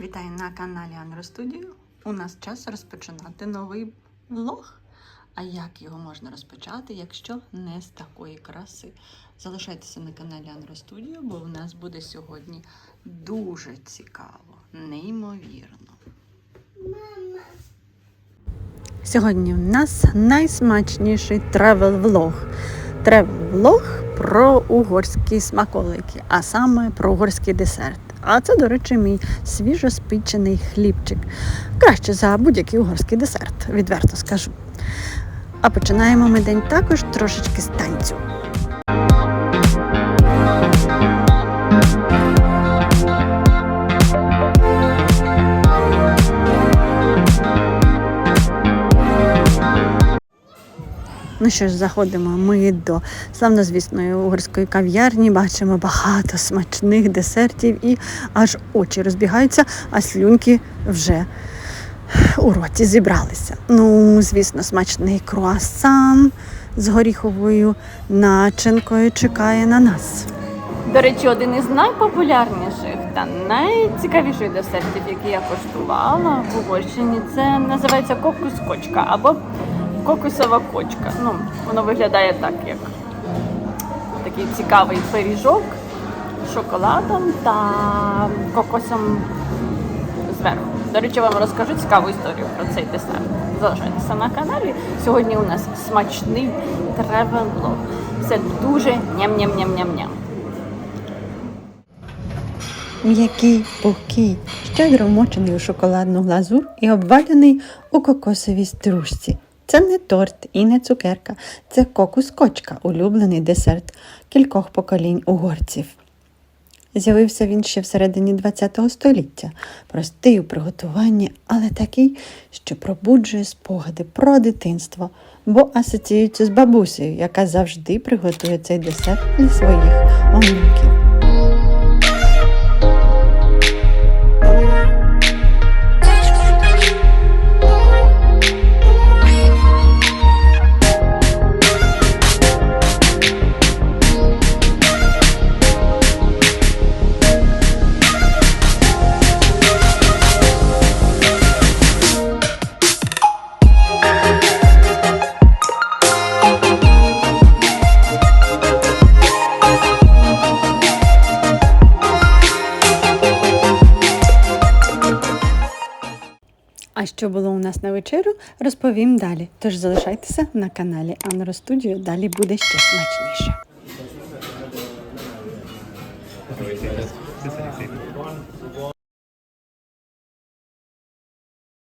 Вітаю на каналі Анро Студіо. У нас час розпочинати новий влог. А як його можна розпочати, якщо не з такої краси? Залишайтеся на каналі Анро Студіо, бо у нас буде сьогодні дуже цікаво, неймовірно. Сьогодні у нас найсмачніший тревел-влог. Тревел-влог про угорські смаколики, а саме про угорський десерт. А це, до речі, мій свіжоспічений хлібчик. Краще за будь-який угорський десерт, відверто скажу. А починаємо ми день також трошечки з танцю. Ну що ж, заходимо ми до славнозвісної угорської кав'ярні, бачимо багато смачних десертів і аж очі розбігаються, а слюнки вже у роті зібралися. Ну, звісно, смачний круасан з горіховою начинкою чекає на нас. До речі, один із найпопулярніших та найцікавіших десертів, які я коштувала в Угорщині, це називається кокус-кочка або кокусова кочка. Ну, воно виглядає так, як такий цікавий пиріжок з шоколадом та кокосом зверху. До речі, вам розкажу цікаву історію про цей десерт. Залишайтеся на каналі. Сьогодні у нас смачний тревел-блог. Все дуже ням-ням-ням-ням-ням. М'який, пухкий, щедро вмочений у шоколадну глазур і обвалений у кокосовій стружці. Це не торт і не цукерка, це кокус-кочка, улюблений десерт кількох поколінь угорців. З'явився він ще всередині ХХ століття, простий у приготуванні, але такий, що пробуджує спогади про дитинство, бо асоціюється з бабусею, яка завжди приготує цей десерт для своїх онуків. А що було у нас на вечерю, розповім далі. Тож залишайтеся на каналі Анро Студіо, далі буде ще смачніше.